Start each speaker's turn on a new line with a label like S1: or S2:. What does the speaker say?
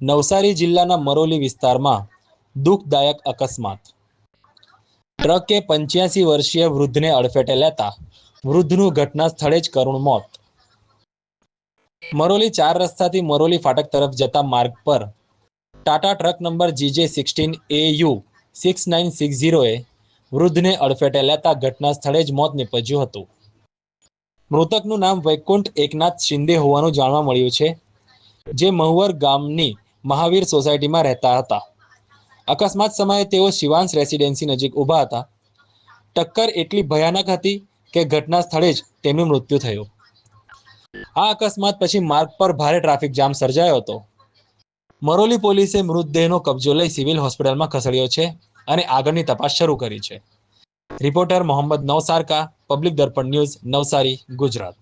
S1: નવસારી જિલ્લાના મરોલી વિસ્તારમાં દુઃખદાયક અકસ્માત. ટ્રકે પંચ્યાસી વર્ષીય વૃદ્ધને અડફેટે લેતા વૃદ્ધનું ઘટના સ્થળે જ કરુણ મોત. મરોલી ચાર રસ્તાથી મરોલી ફાટક તરફ જતા માર્ગ પર Tata truck number GJ sixteen A U six nine six ઝીરોએ વૃદ્ધને અડફેટે લેતા ઘટના સ્થળે જ મોત નીપજ્યું હતું. મૃતકનું નામ વૈકુંઠ એકનાથ શિંદે હોવાનું જાણવા મળ્યું છે, જે મહુવર ગામની મહાવીર સોસાયટીમાં રહેતા હતા. અકસ્માત સમયે તેઓ શિવાંશ રેસિડેન્સી નજીક ઊભા હતા. ટક્કર એટલી ભયાનક હતી કે ઘટના સ્થળે જ તેમનું મૃત્યુ થયું. આ અકસ્માત પછી માર્ગ પર ભારે ટ્રાફિક જામ સર્જાયો હતો. મરોલી પોલીસે મૃતદેહનો કબજો લઈ સિવિલ હોસ્પિટલમાં ખસેડ્યો છે અને આગળની તપાસ શરૂ કરી છે. Reporter Mohammad Navsarka Public Darpan News, Navsari, Gujarat.